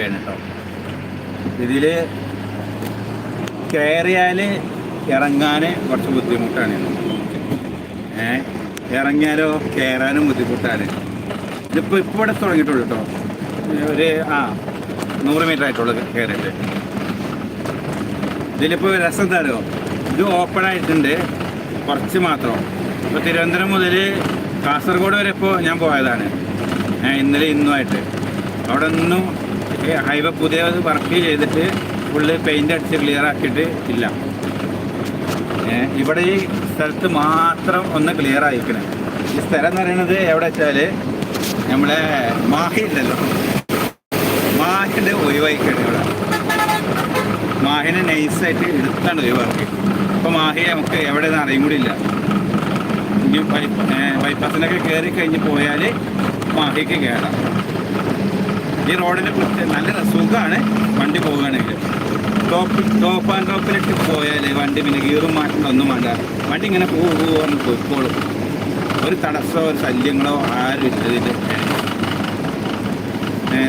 Highway ആണ് കേട്ടോ. ഇതിൽ കയറിയാൽ ഇറങ്ങാൻ കുറച്ച് ബുദ്ധിമുട്ടാണ്. ഏ ഇറങ്ങിയാലോ കയറാനും ബുദ്ധിമുട്ടാണ്. ഇതിപ്പോൾ ഇപ്പോൾ ഇവിടെ തുടങ്ങിയിട്ടുള്ളൂ കേട്ടോ. ഒരു ആ നൂറ് മീറ്റർ ആയിട്ടുള്ളൂ കയറിയിട്ട് ഇതിലിപ്പോൾ രസം എന്താണോ ഇത് ഓപ്പൺ ആയിട്ടുണ്ട് കുറച്ച് മാത്രം. ഇപ്പോൾ തിരുവനന്തപുരം മുതൽ കാസർഗോഡ് വരെ ഇപ്പോൾ ഞാൻ പോയതാണ്. ഇന്നലെ ഇന്നുമായിട്ട്. അവിടെ ഒന്നും ഹൈവേ പുതിയ വർക്ക് ചെയ്തിട്ട് ഫുള്ള് പെയിന്റ് അടിച്ച് ക്ലിയർ ആക്കിയിട്ട് ഇല്ല. ഇവിടെ ഈ സ്ഥലത്ത് മാത്രം ഒന്ന് ക്ലിയർ ആയിക്കണേ ഈ സ്ഥലം എന്ന് പറയുന്നത് എവിടെ വെച്ചാൽ നമ്മളെ മാഹി ഉണ്ടല്ലോ. മാഹിന്റെ ഒഴിവായിക്കണം ഇവിടെ. മാഹിനെ നൈസായിട്ട് എടുത്താണ് ഒഴിവാക്കി. അപ്പോൾ മാഹി നമുക്ക് എവിടെ നിന്ന് അറിയും കൂടി ഇല്ല. ഇനി ബൈപ്പാസിനൊക്കെ കയറി കഴിഞ്ഞ് പോയാൽ മാഹിക്ക് കയറാം ഈ റോഡിനെ നല്ല സുഖമാണ് വണ്ടി പോവുകയാണെങ്കിൽ. ടോപ്പ് ടോപ്പ് ആൻഡ് ടോപ്പിലിട്ട് പോയാൽ വണ്ടി പിന്നെ ഗീറും മാറ്റണ്ട ഒന്നും വേണ്ട. വണ്ടി ഇങ്ങനെ പോകും പറഞ്ഞ് പോയിക്കോളും. ഒരു തടസ്സമോ ഒരു ശല്യങ്ങളോ ആരും ഇല്ല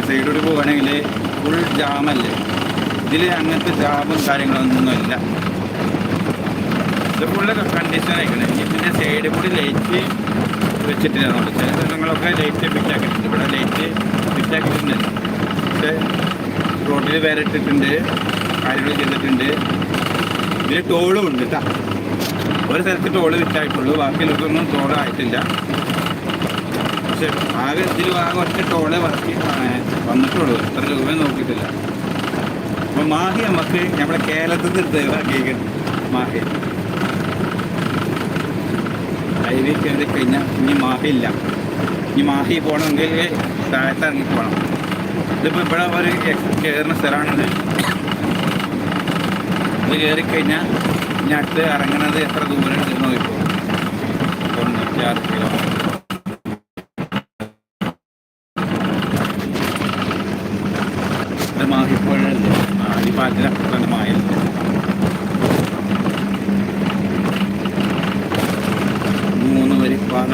സൈഡിലൂടെ പോവുകയാണെങ്കിൽ ഫുൾ ജാമല്ലേ ഇതിൽ അങ്ങനത്തെ ജാമും കാര്യങ്ങളൊന്നുമില്ല. ഇത് ഫുള്ള് കണ്ടീഷൻ ആയിക്കണേ. ഇതിന്റെ സൈഡിൽ കൂടി ലൈറ്റ് വെച്ചിട്ടില്ല. ചില സ്ഥലങ്ങളൊക്കെ ലൈറ്റ് ഫിറ്റാക്കിയിട്ടുണ്ട് ഇവിടെ ലൈറ്റ് ഫിറ്റാക്കിയിട്ടുണ്ട് പക്ഷേ റോഡിൽ വേറിട്ടിട്ടുണ്ട് കാര്യങ്ങൾ ചെയ്തിട്ടുണ്ട്. ഇതിൽ ടോളും ഉണ്ട് കേട്ടോ ഒരു സ്ഥലത്ത് ടോൾ വിറ്റായിട്ടുള്ളൂ. ബാക്കി ടോൾ ടോളായിട്ടില്ല പക്ഷെ ആകെ ഇതിൽ ആകെ ഒറ്റ ടോളെ വർക്ക് വന്നിട്ടുള്ളൂ. എത്ര രൂപ നോക്കിയിട്ടില്ല. അപ്പം മാഹി നമുക്ക് നമ്മുടെ കേരളത്തിൽ നിന്ന് കേൾക്കുന്നു മാഹി. ഹൈവേ കയറി കഴിഞ്ഞാൽ ഇനി മാഹി ഇല്ല. ഇനി മാഹി പോകണമെങ്കിൽ താഴത്ത് ഇറങ്ങി പോകണം ഇതിപ്പോൾ ഇവിടെ ഒരു കയറുന്ന സ്ഥലമാണിത്. ഇത് കയറി കഴിഞ്ഞാൽ ഇനി അടുത്ത് ഇറങ്ങണത് എത്ര ദൂരം ഉണ്ടെന്ന് നോക്കിപ്പോ തൊണ്ണൂറ്റാറ് കിലോമീറ്റർ ഇത് മാഹിപ്പുഴല്ലേ ആദിപാലത്തിനപ്പുറത്താണ് മായിൽ മൂന്ന് വരി പാത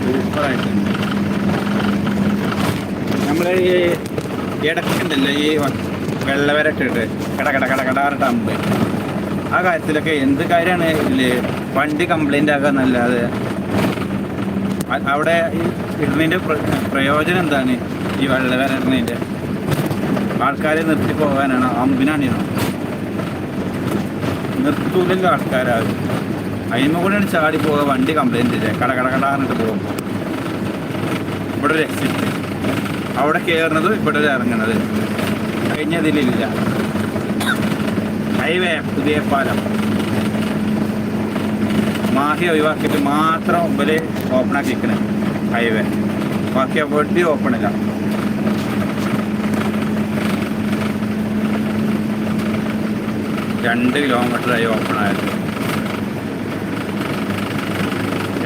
സൂപ്പറായിട്ടുണ്ട് നമ്മൾ ഈ ഇടയ്ക്കുണ്ടല്ലോ ഈ വെള്ളവരട്ടിട്ട് കട കട കട കടാറിട്ട് അമ്പ് ആ കാര്യത്തിലൊക്കെ എന്ത് കാര്യമാണ് ഇതിൽ വണ്ടി കംപ്ലൈന്റ് ആകാന്നല്ലാതെ അവിടെ ഇടുന്നതിന്റെ പ്രയോജനം എന്താണ് ഈ വെള്ളവരട്ടിന്റെ ആൾക്കാരെ നിർത്തി പോകാനാണ്? അമ്പിനാണിയോ നിർത്തൂലല്ലോ ആൾക്കാരാകും അതിന് കൂടെയാണ് ചാടി പോവുക വണ്ടി കംപ്ലൈന്റ് ഇല്ലേ? കട കട കടാറിട്ട് പോകുമ്പോൾ ഇവിടെ ഒരു എക്സിറ്റ് അവിടെ കയറുന്നത് ഇവിടെ ഇറങ്ങുന്നത്. കഴിഞ്ഞതിലില്ല. ഹൈവേ പുതിയ പാലം. മാഹി ഒഴിവാക്കിയിട്ട് മാത്രം മുമ്പിൽ ഓപ്പൺ നിൽക്കണേ ഹൈവേ. ബാക്കി എവിടെ ഓപ്പൺ ഇല്ല. രണ്ട് കിലോമീറ്ററായി ഓപ്പൺ ആയത്.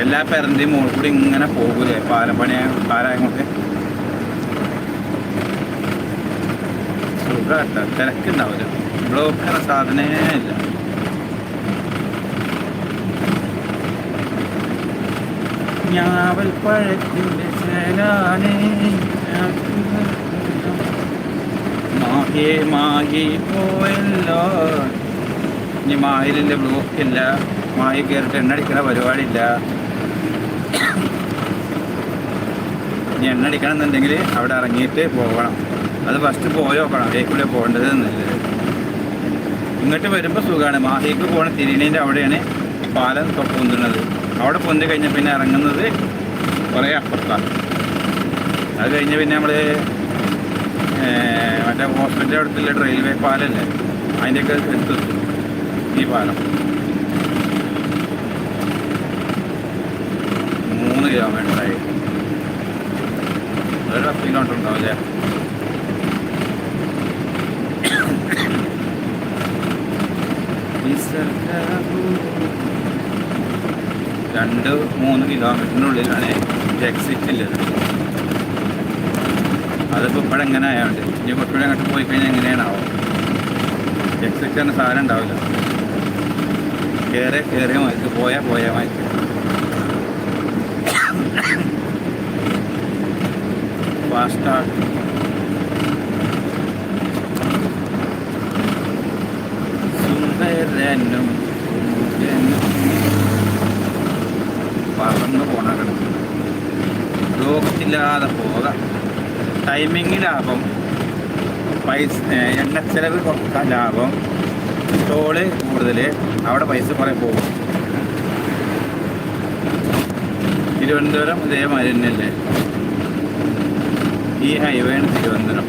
എല്ലാ പേരന്റെയും മുകളിൽ കൂടി ഇങ്ങനെ പോകൂലേ? പാലം പണിയ പാലായങ്ങോട്ട് സുഖമായിട്ട് തിരക്കുണ്ടാവില്ല ബ്ലോക്ക് എന്ന സാധനേ ഇല്ല. ഞാവൽ പഴത്തിന്റെ ചേലാനേ മാഹി മാഹി പോയല്ലോ. ഇനി മാഹിലിന്റെ ബ്ലോക്കില്ല മാഹി കയറിട്ട് എണ്ണടിക്കണ പരിപാടിയില്ല. ഇനി എണ്ണടിക്കണം എന്നുണ്ടെങ്കിൽ അവിടെ ഇറങ്ങിയിട്ട് പോകണം. അത് ഫസ്റ്റ് പോയി നോക്കണം അതേ പോകേണ്ടത് ഇങ്ങോട്ട് വരുമ്പോൾ സുഖമാണ് മാഹിക്ക് പോണ തിരിണീന്റെ അവിടെയാണ് പാലം പൊന്തുന്നത് അവിടെ പൊന്തി കഴിഞ്ഞ പിന്നെ ഇറങ്ങുന്നത് കുറേ അപ്പുറത്താണ്. അത് കഴിഞ്ഞ് പിന്നെ നമ്മൾ മറ്റേ ഹോസ്പിറ്റലിന്റെ അടുത്തുള്ള റെയിൽവേ പാലല്ലേ? അതിന്റെയൊക്കെ എടുത്തു ഈ പാലം. മൂന്ന് കിലോമീറ്ററായി ഒരു പത്ത് കിലോമീറ്റർ രണ്ട് മൂന്ന് കിലോമീറ്ററിനുള്ളിലാണ് എക്സിറ്റ് ഉള്ളത്. അതിപ്പോൾ ഇവിടെ എങ്ങനെ ആയതുകൊണ്ട് ഇനി കുറച്ചുകൂടെ അങ്ങോട്ട് പോയി കഴിഞ്ഞാൽ എങ്ങനെയാണാവോ? എക്സിറ്റ് എന്ന സാധനം ഉണ്ടാവില്ല. കയറി കയറിയ മതി. പോയാൽ പോയാൽ മതി. ഫാസ്റ്റ് പൊന്നും പറന്ന് പോണ കിടക്കുന്നത് പോകാം. ടൈമിങ് ലാഭം പൈസ എണ്ണ ചെലവ് കുറയ്ക്കാൻ ലാഭം ടോൾ കൂടുതൽ അവിടെ പൈസ കുറേ പോകും. തിരുവനന്തപുരം ഇതേമാതിരി തന്നെയല്ലേ? ഈ ഹൈവേ ആണ് തിരുവനന്തപുരം.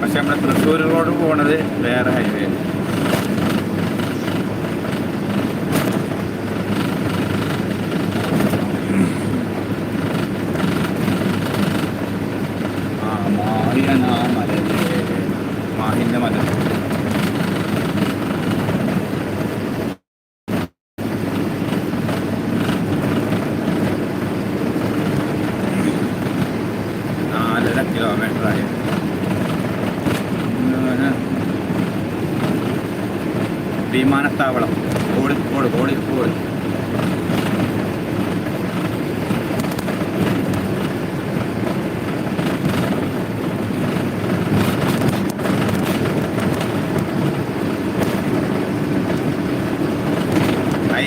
പക്ഷെ നമ്മുടെ തൃശ്ശൂർ റോഡ് പോണത് വേറെ ഹൈവേ ആ മാഹിയാണ് ആ മലയിലെ മാഹിന്റെ മല നാലര കിലോമീറ്റർ ആയി ഇങ്ങനെ വിമാനത്താവളം കോഴിക്കോട് കോഴിക്കോട്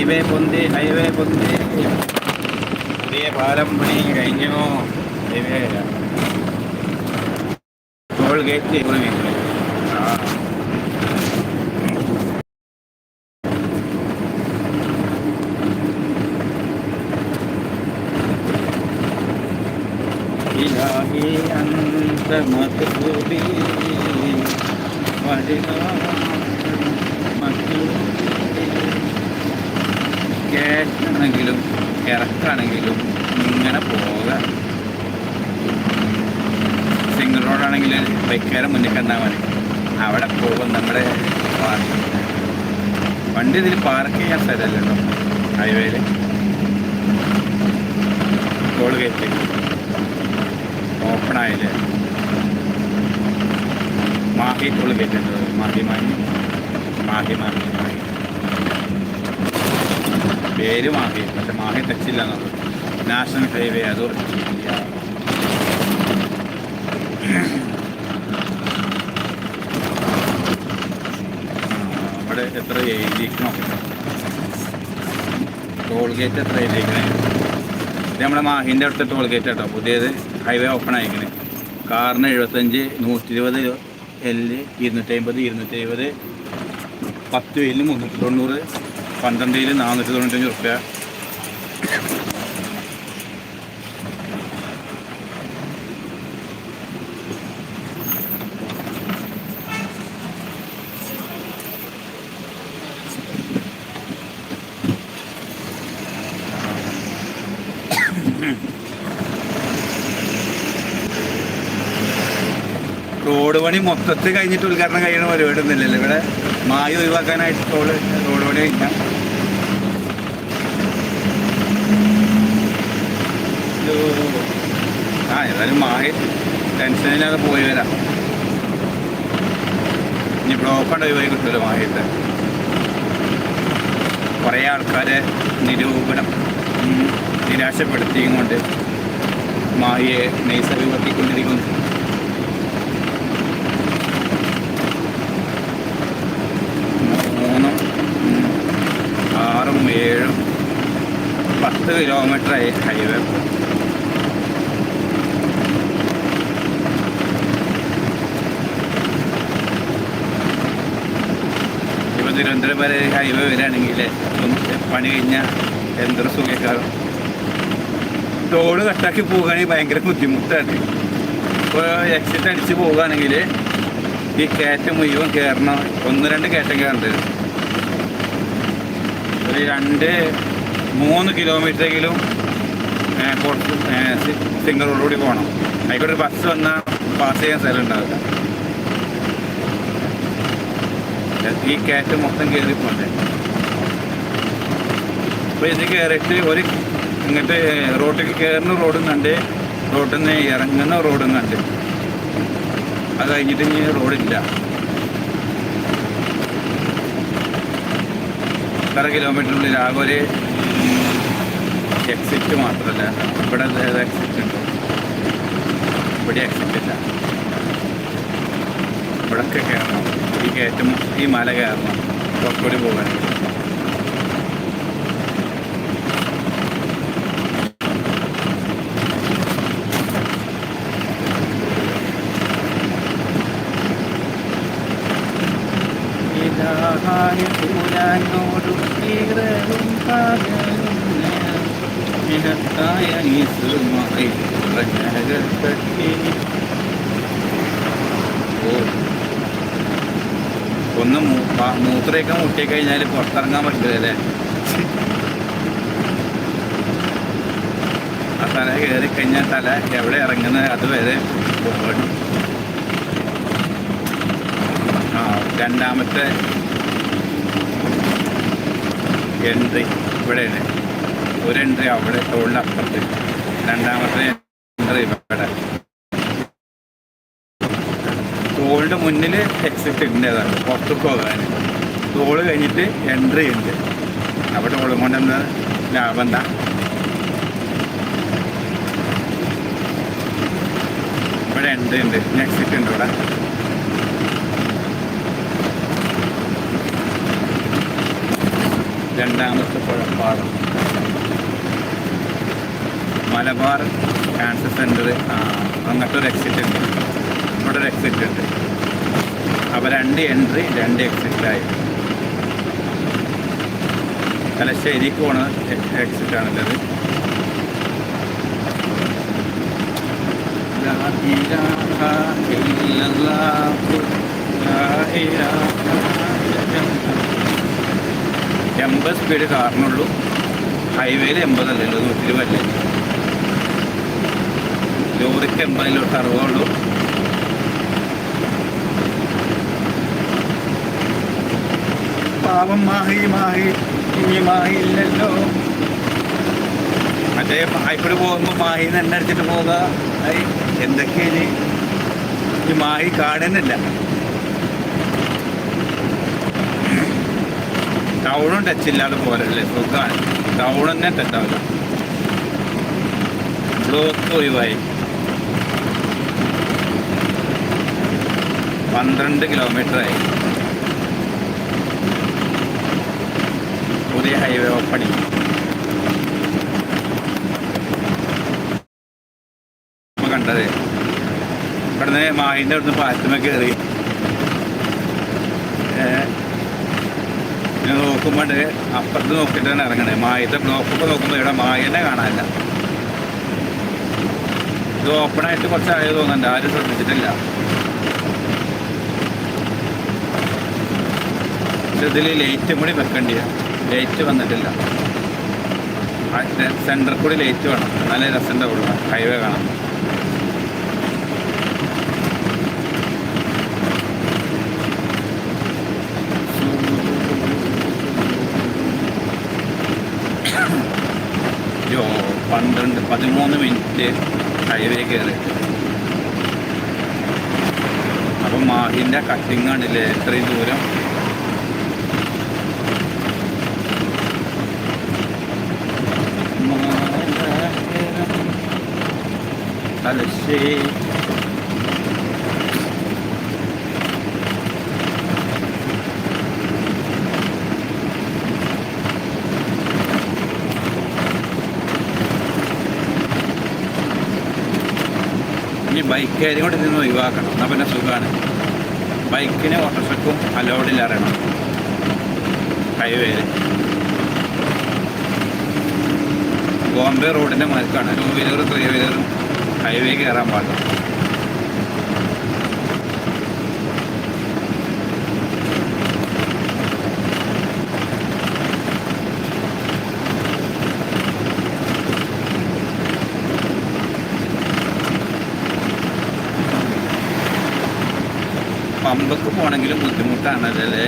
ഹൈവേ പൊന്തി ഹൈവേ പൊന്തി. പുതിയ പാലം പണി കഴിഞ്ഞു. ഹൈവേ ടോൾ ഗേറ്റ് ഇവിടെ സിംഗിൾ ബൈക്കുകാരെ മുന്നിൽ കണ്ടാൽ മതി. അവിടെ പോകും നമ്മുടെ വണ്ടി ഇതിൽ പാർക്ക് ചെയ്യാൻ സ്ഥലമല്ലോ ഹൈവേയിൽ. ടോൾ ഗേറ്റ് ഓപ്പൺ ആയില്ലേ? മാഹി ടോൾ ഗേറ്റ് ഉണ്ട്. മാഹി മാഹി. മാഹി മാഹി മാഹി. പേര് മാഹി പക്ഷെ മാഹി എന്നുള്ളത് നാഷണൽ ഹൈവേ അതോറിറ്റി ഇന്ത്യ അവിടെ എത്ര എഴുതിക്കണോ ടോൾ ഗേറ്റ് എത്ര എഴുതിക്കണേ ഇത് നമ്മുടെ മാഹിന്റെ അടുത്ത ടോൾ ഗേറ്റ് കേട്ടോ പുതിയത് ഹൈവേ ഓപ്പൺ ആയിക്കണേ കാറിന് എഴുപത്തഞ്ച് നൂറ്റി ഇരുപത് എല്ല് ഇരുന്നൂറ്റി അമ്പത് ഇരുന്നൂറ്റി എഴുപത് പത്ത് എല്ല് മുന്നൂറ്റി തൊണ്ണൂറ് പന്ത്രണ്ട് എല്ല് നാനൂറ്റി തൊണ്ണൂറ്റഞ്ച് റുപ്യ റോഡ് പണി മൊത്തത്തിൽ കഴിഞ്ഞിട്ട് ഉദ്ഘാടനം കഴിയുന്ന പരിപാടി ഒന്നുമില്ലല്ലോ ഇവിടെ മായ ഒഴിവാക്കാനായിട്ട് റോഡ് റോഡ് പണി കഴിഞ്ഞാൽ ആ ഏതായാലും മായ ടെൻഷനില്ലാതെ പോയി വരാം. ഇനി ബ്ലോക്ക് ഉണ്ട് ഒഴിവായി കിട്ടുമല്ലോ മായത്തെ കുറേ ആൾക്കാരെ നിരൂപണം നിരാശപ്പെടുത്തിയും കൊണ്ട് മായയെ നൈസർഗിക്കൊണ്ടിരിക്കുന്നു ഏഴും പത്ത് കിലോമീറ്റർ ഹൈവേ ഇപ്പൊ തിരുവനന്തപുരം വരെ ഹൈവേ വരികയാണെങ്കിൽ പണി കഴിഞ്ഞ എന്തൊരു സുഖക്കാരും ടോൾ കട്ടാക്കി പോകുകയാണെങ്കിൽ ഭയങ്കര ബുദ്ധിമുട്ടാണ്. ഇപ്പോൾ എക്സിറ്റ് അടിച്ച് പോവുകയാണെങ്കിൽ ഈ കയറ്റം മുഴുവൻ കയറണം ഒന്ന് രണ്ട് കയറ്റം കയറേണ്ടി വരും ഒരു രണ്ട് മൂന്ന് കിലോമീറ്ററെങ്കിലും സിംഗിൾ റോഡിലൂടെ പോകണം ആയിക്കോട്ടെ ഒരു ബസ് വന്നാൽ പാസ് ചെയ്യാൻ സ്ഥലം ഉണ്ടാവില്ല ഈ കയറ്റം മൊത്തം കയറി പോകണ്ടേ അപ്പോൾ ഇത് കയറിയിട്ട് ഒരു ഇങ്ങോട്ട് റോട്ടിൽ കയറുന്ന റോഡും കണ്ട് റോട്ടിൽ നിന്ന് ഇറങ്ങുന്ന റോഡും കണ്ട്. അത് കഴിഞ്ഞിട്ട് ഇനി റോഡില്ല. ഇത്ര കിലോമീറ്ററിനുള്ളിൽ ആകെ ഒരു എക്സിറ്റ് മാത്രമല്ല. ഇവിടെ എക്സിറ്റ് ഉണ്ട്. ഇവിടെ എക്സിറ്റ് ഇല്ല. ഇവിടൊക്കെ കയറണം ഈ കയറ്റം ഈ മല കയറണം കുറച്ചുകൂടി പോകാൻ ഇതാഹായ പൂരാനോടും ഈറനും പകലും ഞാൻ നിനക്കായ ഈശ്വരമായി പ്രജകത്തട്ടി ഓ ഒന്ന് മൂ- പ- മൂത്രയൊക്കെ മുട്ടിക്കഴിഞ്ഞാൽ പുറത്തിറങ്ങാൻ പറ്റില്ല അല്ലേ? ആ തല കയറി കഴിഞ്ഞാൽ തല എവിടെ ഇറങ്ങുന്നത് അതുവരെ ആ രണ്ടാമത്തെ എൻട്രി ഇവിടെയാണ്. ഒരു എൻട്രി അവിടെ തോളിന്റെ അപ്പുറത്ത്. രണ്ടാമത്തെ എൻട്രി ഇവിടെ. തോളിന്റെ മുന്നിൽ എക്സിറ്റ് ഉണ്ട് പുറത്തു പോകാൻ തോൾ കഴിഞ്ഞിട്ട് എൻട്രി ഉണ്ട്. അവിടെ തോളും കൊണ്ടെന്ന് ലാഭം എന്താ ഇവിടെ എൻട്രി ഉണ്ട്. എക്സിറ്റ് ഉണ്ട് ഇവിടെ. രണ്ടാമത്തെ പുഴപ്പാടം. മലബാർ ക്യാൻസർ സെന്റർ അങ്ങോട്ടൊരു എക്സിറ്റ് ഉണ്ട്. ഇവിടെ ഒരു എക്സിറ്റ് ഉണ്ട്. അപ്പോൾ രണ്ട് എൻട്രി രണ്ട് എക്സിറ്റായി തലശ്ശേരിക്ക് പോണ എക്സിറ്റ് ഇല്ലല്ലാഹ്. എൺപത് സ്പീഡ് കാറിനുള്ളൂ ഹൈവേയിൽ എൺപതല്ലല്ലോ നൂറ്റി ഇരുപതല്ലേ ലോറിക്ക് എൺപതിലോട്ട് അറുപതുള്ളൂ പാവം മാഹി മാഹി ഇനി മാഹിയില്ലല്ലോ മറ്റേ മാഹിക്കൂടെ പോകുമ്പോൾ മാഹി തന്നെ അടിച്ചിട്ട് പോവുക ഐ, എന്തൊക്കെയാണ് ഈ മാഹി കാണുന്നില്ല. ടൗണും ടച്ച് ഇല്ലാതെ പോരല്ലേ? സുഖമാണ് ടൗൺ തന്നെ ടച്ചാവില്ല ബ്ലോക്ക് ഒഴിവായി. പന്ത്രണ്ട് കിലോമീറ്റർ പുതിയ ഹൈവേ ഓപ്പണിങ് കണ്ടത്. ഇവിടുന്ന് മാഹിന്റെ അവിടുന്ന് പാലത്തുമ്മ കയറി ഞാൻ നോക്കുമ്പോൾ അപ്പുറത്ത് നോക്കിയിട്ടാണ് ഇറങ്ങണേ. മായത്തെ നോക്കുമ്പോൾ നോക്കുമ്പോൾ ഇവിടെ മായനെ കാണാനില്ല. ഇത് ഓപ്പണായിട്ട് കുറച്ച് ആയത് തോന്നുന്നുണ്ട്. ആരും ശ്രദ്ധിച്ചിട്ടില്ല. ഇതിൽ ലൈറ്റും കൂടി വെക്കേണ്ടിയ ലൈറ്റ് വന്നിട്ടില്ല. സെന്ററിൽ കൂടി ലൈറ്റ് വേണം. നല്ല രസമുണ്ട് കൂടുതൽ ഹൈവേ കാണാം യോ പന്ത്രണ്ട് പതിമൂന്ന് മിനിറ്റ് ഹൈവേ കയറി അപ്പം മാഹിന്റെ കട്ടിങ്ങാണില്ലേ ഇത്രയും ദൂരം. തലശ്ശേരി ഇനി ബൈക്കുകാരും കൂടെ ഇതിന് ഒഴിവാക്കണം. എന്നാൽ പിന്നെ സുഖമാണ് ബൈക്കിന് ഓട്ടോഷക്കും അലോഡിൽ അറിയണം ഹൈവേയിൽ ബോംബെ റോഡിന്റെ മാർക്കാണ്. ടൂ വീലറും ത്രീ വീലറും ഹൈവേ കയറാൻ പാടില്ല. പമ്പക്ക് പോകണമെങ്കിലും ബുദ്ധിമുട്ടാണ് അതല്ലേ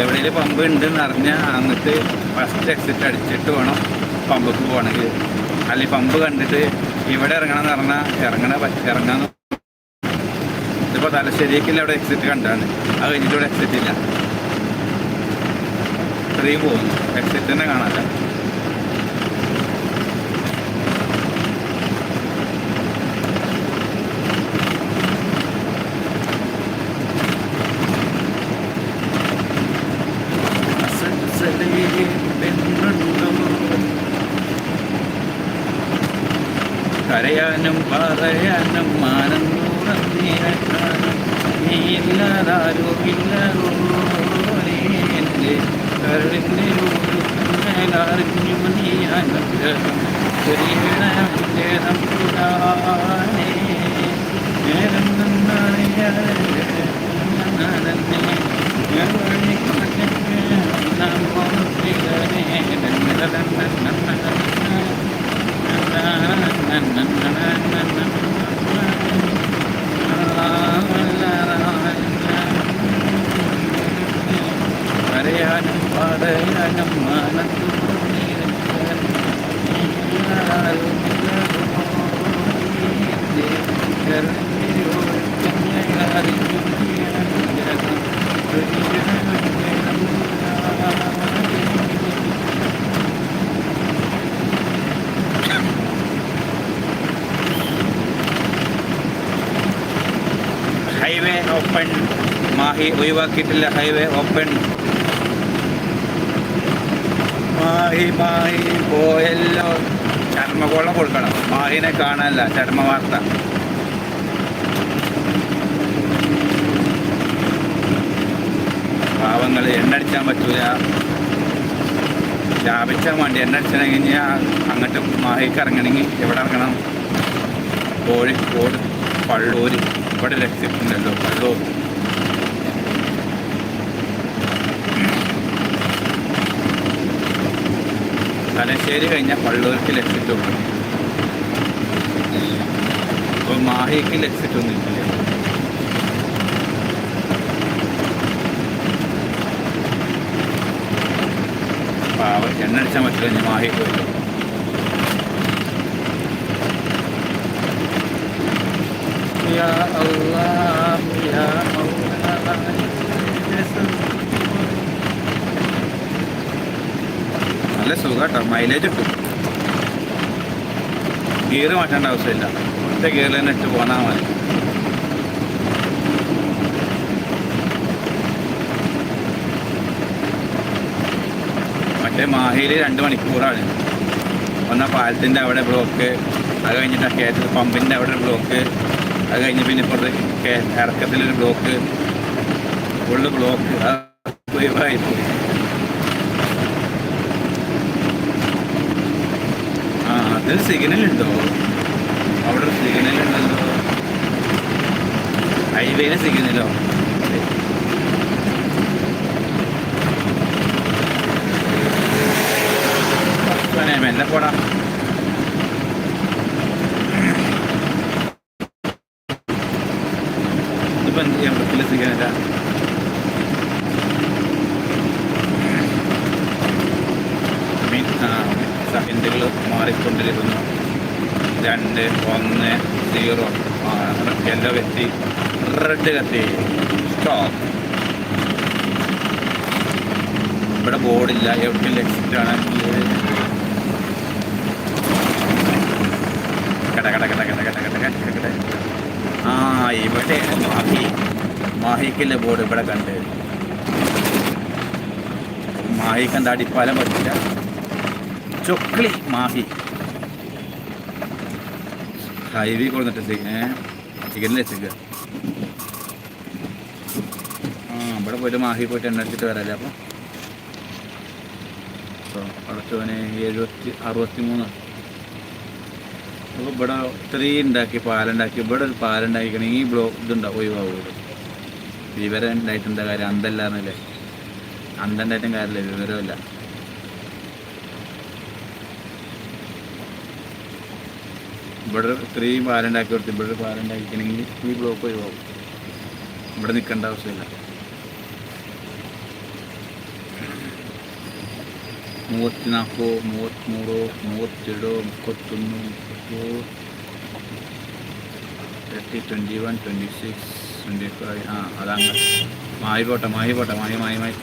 എവിടെയെങ്കിലും പമ്പ് ഉണ്ടെന്ന് അറിഞ്ഞാൽ അങ്ങോട്ട് ഫസ്റ്റ് എക്സിറ്റ് അടിച്ചിട്ട് വേണം പമ്പക്ക് പോകണമെങ്കിൽ അല്ലെങ്കിൽ പമ്പ് കണ്ടിട്ട് ഇവിടെ ഇറങ്ങണം എന്ന് പറഞ്ഞാൽ ഇറങ്ങണ ഇറങ്ങാന്ന് ഇതിപ്പോൾ തലശ്ശേരിക്കില്ല അവിടെ എക്സിറ്റ് കണ്ടാണ്. അത് കഴിഞ്ഞിട്ട് ഇവിടെ എക്സിറ്റ് ഇല്ല. ഇത്രയും പോകുന്നു. എക്സിറ്റ് തന്നെ കാണാല്ല. മാനം മാനം കരുണിലൂരിഞ്ഞു നീ അനുഗ്രഹം ചെറിയ നേരം നേരം മാഹി ഒഴിവാക്കിയിട്ടില്ല ഹൈവേ ഓപ്പൺ. മാഹി മാഹി പോയല്ലോ. ചർമ്മകോളം കൊടുക്കണം. മാഹിനെ കാണാനല്ല ചർമ്മ വാർത്ത പാവങ്ങൾ എണ്ണടിച്ചാൻ പറ്റൂല. ലാഭിച്ചാൽ വേണ്ടി എണ്ണടിച്ചണമെങ്കിൽ അങ്ങോട്ട് മാഹിക്ക് ഇറങ്ങണമെങ്കിൽ എവിടെ ഇറങ്ങണം? കോഴിക്കോട് പള്ളൂർ ഇവിടെ രക്ഷിക്കുന്നുണ്ടല്ലോ പള്ളൂർ തലശ്ശേരി കഴിഞ്ഞാൽ പള്ളൂർക്ക് എക്സിറ്റ് ഉണ്ട് അപ്പോൾ മാഹിക്ക് എക്സിറ്റ് ഒന്നും ഇല്ല എണ്ണടിച്ചാൽ പറ്റില്ല ഞാൻ മാഹിക്ക് വരും يا الله يا مولانا നല്ല സുഖം കേട്ടോ. മൈലേജ് കിട്ടും. ഗിയർ മാറ്റേണ്ട ആവശ്യമില്ല. ഒറ്റ ഗിയറിൽ തന്നെ ഇട്ട് പോന്നാൽ മതി. മറ്റേ മാഹിയിൽ രണ്ട് മണിക്കൂറാണ്. വന്ന പാലത്തിന്റെ അവിടെ ബ്ലോക്ക് അത് കഴിഞ്ഞിട്ട് കയറ്റ പമ്പിന്റെ അവിടെ ഒരു ബ്ലോക്ക് അത് കഴിഞ്ഞ് പിന്നെ ഇപ്പോൾ ഇറക്കത്തിലൊരു ബ്ലോക്ക് ഫുള്ള് ബ്ലോക്ക് അത് ഒഴിവായി പോയി ആ അത് സിഗ്നൽ ഉണ്ടോ അവിടെ സിഗ്നൽ ഉണ്ടല്ലോ ഹൈവേയിലെ സിഗ്നലോ? മെല്ലെ പോടാ ഇപ്പൊ എന്ത് ചെയ്യാൻ പറ്റില്ല സിഗ്നലാ മീൻ സെക്കൻഡുകൾ മാറിക്കൊണ്ടിരിക്കുന്നു രണ്ട് ഒന്ന് സീറോ യെല്ലോ കത്തി റെഡ് കത്തി. സ്റ്റോപ്പ് ഇവിടെ ബോർഡില്ല എവിടെ എക്സിറ്റ് കട കട കട കട കട കട കട കട. ആ ഇവിടെ മാഹി. മാഹിക്കില്ല ബോർഡ് ഇവിടെ കണ്ട്. മാഹിക്ക് എന്താ അടിപ്പാലം പറ്റില്ല. ചൊക്ലി മാഹി. ഹൈവേ കൊടുത്തിട്ട് ചിക്കനിൽ വെച്ചേക്ക ആ ഇവിടെ പോയിട്ട് മാഹി പോയിട്ട് എണ്ണ അടിച്ചിട്ട് വരാല്ലേ അപ്പോൾ അടുത്തവന് എഴുപത്തി അറുപത്തി മൂന്ന് അപ്പോൾ ഇവിടെ ഇത്രയും ഉണ്ടാക്കി പാലുണ്ടാക്കി ഇവിടെ ഒരു പാലുണ്ടാക്കിക്കണമെങ്കിൽ ഈ ബ്ലോക്ക് ഇതുണ്ടാവും ഒഴിവാകുള്ളൂ വിവരം ഉണ്ടായിട്ടെന്താ കാര്യം? അന്തല്ലാന്നല്ലേ അന്തണ്ടായിട്ടും കാര്യമില്ല വിവരമില്ല. ഇവിടെ ഇത്രയും പാലുണ്ടാക്കി കൊടുത്ത് ഇവിടെ ഒരു പാലുണ്ടാക്കിക്കണമെങ്കിൽ ഈ ബ്ലോക്ക് ഒഴിവാകും ഇവിടെ നിൽക്കേണ്ട ആവശ്യമില്ല ಮೂವತ್ತ್ನಾಲ್ಕು ಮೂವತ್ತ್ಮೂರು ಮೂವತ್ತೆರಡು ಮುಪ್ಪತ್ತೊಂದು ಮುಪ್ಪತ್ತು thirty twenty one twenty six twenty five ആ അതങ്ങ് മായി പോട്ടെ മായി പോട്ടെ മായി മായി മായി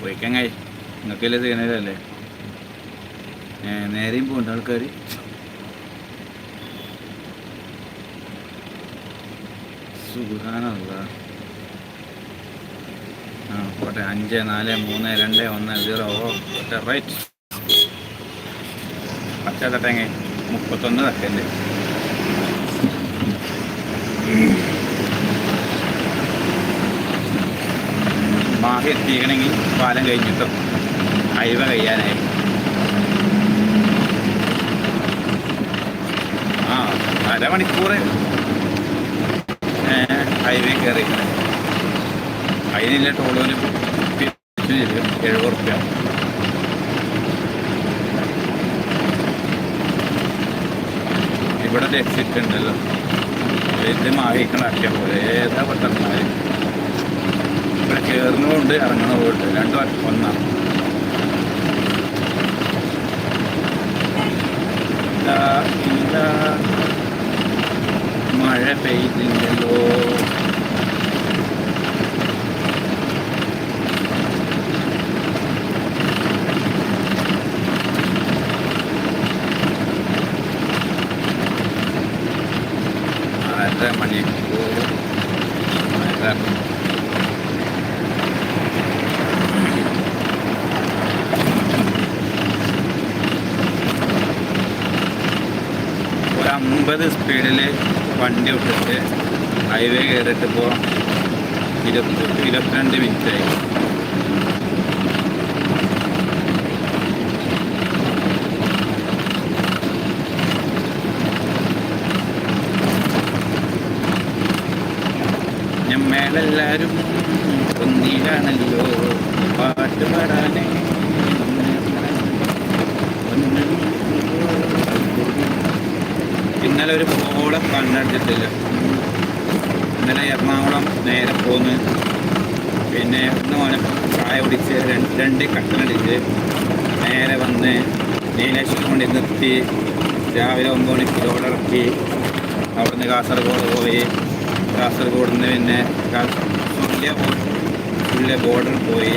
പോയിക്കങ്ങായി നിങ്ങൾക്കല്ലേ സിഗ്നലല്ലേ ഏ നേരെയും പോകണ്ട ആൾക്കാർ സുഖാനുള്ള ആ പോട്ടെ. അഞ്ച് നാല് മൂന്ന് രണ്ട് ഒന്ന് സീറോ. ഓ പോട്ടെ. റൈറ്റ്. പച്ച മുപ്പത്തൊന്ന് സെക്കൻഡ് മാഹി എത്തിക്കണമെങ്കിൽ പാലം കഴിഞ്ഞിട്ടും? അയവ കഴിയാനായി ആ അരമണിക്കൂർ ഹൈവേ കയറി അതിനില്ല ടോളൂര് എഴുപത് റുപ്യ. ഇവിടെ എക്സിറ്റ് ഉണ്ടല്ലോ. ഇത് മാഹിക്കണാക്കിയ പോലെ. ഏതാ പെട്ടെന്ന് ഇവിടെ കയറുന്നതുകൊണ്ട് ഇറങ്ങണതുകൊണ്ട് രണ്ടും ഒന്നാണ് ഇതാ, ഇതാ, മഴ പെയ്തില്ലല്ലോ വണ്ടി വിട്ടിട്ട് ഹൈവേ കയറിയിട്ട് ഇപ്പോൾ ഇരുപത്തി ഇരുപത്തിരണ്ട് മിനിറ്റായി ഞമ്മേലെല്ലാരും ഒന്നിയിലാണല്ലോ പാട്ട് പാടാനേ. ഇന്നലെ ഒരു പോളെ കണ്ടെടുത്തിട്ടില്ല. ഇന്നലെ എറണാകുളം നേരെ പോന്ന്. പിന്നെ ഒന്ന് മോനെ ചായ കുടിച്ച് രണ്ട് രണ്ട് കട്ടനടിച്ച് നേരെ വന്ന് നീലേശ്വരം കൊണ്ട് നിർത്തി. രാവിലെ ഒമ്പത് മണിക്ക് ലോഡ് ഇറക്കി. അവിടുന്ന് കാസർഗോഡ് പോയി. കാസർഗോഡ് നിന്ന് പിന്നെ സുല്യ സുല്യ ബോർഡർ പോയി.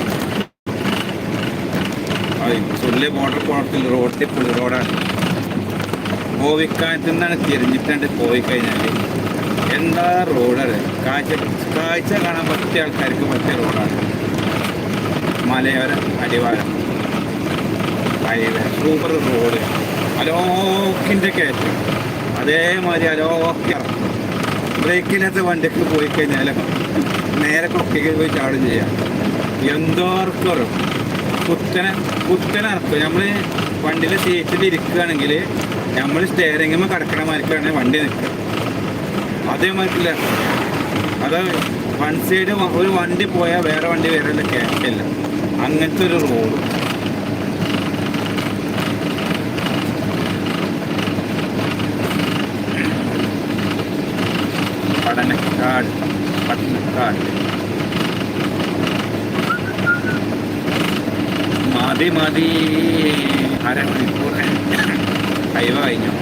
സുല്യ ബോർഡർ പോകത്തിൽ റോഡ് പുള്ളി റോഡാണ്. കോവിക്കാനത്ത് നിന്നാണ് തിരിഞ്ഞിട്ടുണ്ട് പോയി കഴിഞ്ഞാൽ എന്താ റോഡാണ്? കാഴ്ച കാഴ്ച കാണാൻ പറ്റിയ ആൾക്കാർക്ക് പറ്റിയ റോഡാണ്. മലയോര അടിവാരം. Highway super road. അലോക്കിന്റെ കയറ്റം. അതേമാതിരി അലോക്കി ഇറക്കും. ബ്രേക്കിനകത്ത് വണ്ടിക്ക് പോയി കഴിഞ്ഞാൽ നേരെ കൊക്കയ്ക്ക് പോയി ചാടും ചെയ്യാം. എന്തോർക്കും കുത്തനെ കുത്തനെ ഇറക്കും നമ്മൾ വണ്ടിയിൽ സീറ്റിൽ ഇരിക്കുകയാണെങ്കിൽ നമ്മൾ സ്റ്റെയറിങ്ങുമ്പോൾ കിടക്കണ മാതിരിക്കാണ് വണ്ടി നിൽക്കുക മാറ്റില്ല അത് വൺ സൈഡ് ഒരു വണ്ടി പോയാൽ വേറെ വണ്ടി വേറെ കയറ്റില്ല അങ്ങനത്തെ ഒരു റോഡ് പഠനക്കാട് പഠനക്കാട് മതി മതി. അരമണിക്കൂർ ഹൈവ കഴിഞ്ഞു.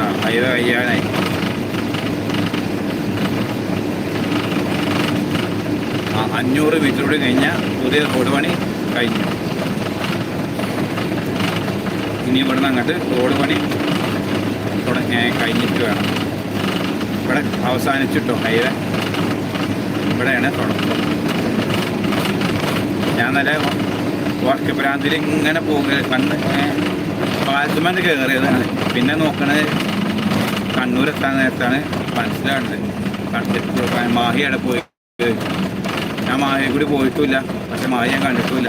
ആ ഹൈവ കഴിയാനായി. ആ അഞ്ഞൂറ് മീറ്റർ കൂടി കഴിഞ്ഞാൽ പുതിയ റോഡ് പണി കഴിഞ്ഞു. ഇനി ഇവിടുന്ന് അങ്ങോട്ട് റോഡ് പണി തുടങ്ങി കഴിഞ്ഞിട്ട് വേണം. ഇവിടെ അവസാനിച്ചിട്ടോ ഹൈവേ? ഇവിടെയാണ് തുടക്കം. ഞാൻ നല്ല വർക്ക് ഭ്രാന്തിൽ ഇങ്ങനെ പോകുക കണ്ണ് പാലത്തുമന്ന് കയറിയതാണ്. പിന്നെ നോക്കണത് കണ്ണൂർ എത്താൻ നേരത്താണ് മനസ്സിലാവുന്നത്. കണ്ടിട്ട് മാഹി അവിടെ പോയി? ഞാൻ മാഹിയെ കൂടി പോയിട്ടില്ല. പക്ഷെ മാഹി ഞാൻ കണ്ടിട്ടില്ല.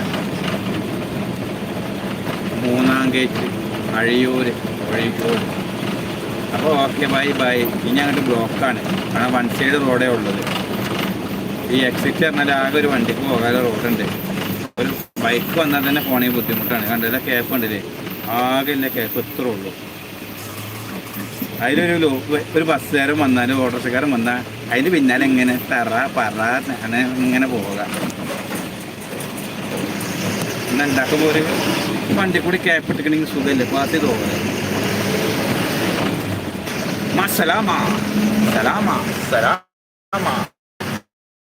മൂന്നാം ഗേറ്റ് അഴിയൂർ അപ്പോൾ ഓക്കെ ബൈ ബൈ ഇനി അങ്ങോട്ട് ബ്ലോക്കാണ് കാരണം വൺ സൈഡ് റോഡേ ഉള്ളത്. ഈ എക്സിറ്റ് പറഞ്ഞാൽ ആകെ ഒരു വണ്ടിക്ക് പോകാതെ റോഡുണ്ട് ഒരു ബൈക്ക് വന്നാൽ തന്നെ പോണേ ബുദ്ധിമുട്ടാണ്. കണ്ടില്ല? ക്യാപ്പ് ആകെ ഇല്ല കേപ്പ് ഇത്ര ഉള്ളൂ. അതിലൊരു ഒരു ബസ്സുകാരൻ വന്നാലും ഓട്ടോറിക്ഷക്കാരൻ വന്നാൽ അതിന് പിന്നാലെ എങ്ങനെ തറ പറ അങ്ങനെ ഇങ്ങനെ പോവുക ഇന്ന് ഉണ്ടാക്കുമ്പോൾ ഒരു വണ്ടി കൂടി ക്യാപ്പ് ഇട്ടിക്കണമെങ്കിൽ സുഖമല്ലേ പാർട്ടി തോന്നുന്നത് പോകല്ലേ മസലാമ സലാമ സലാമ.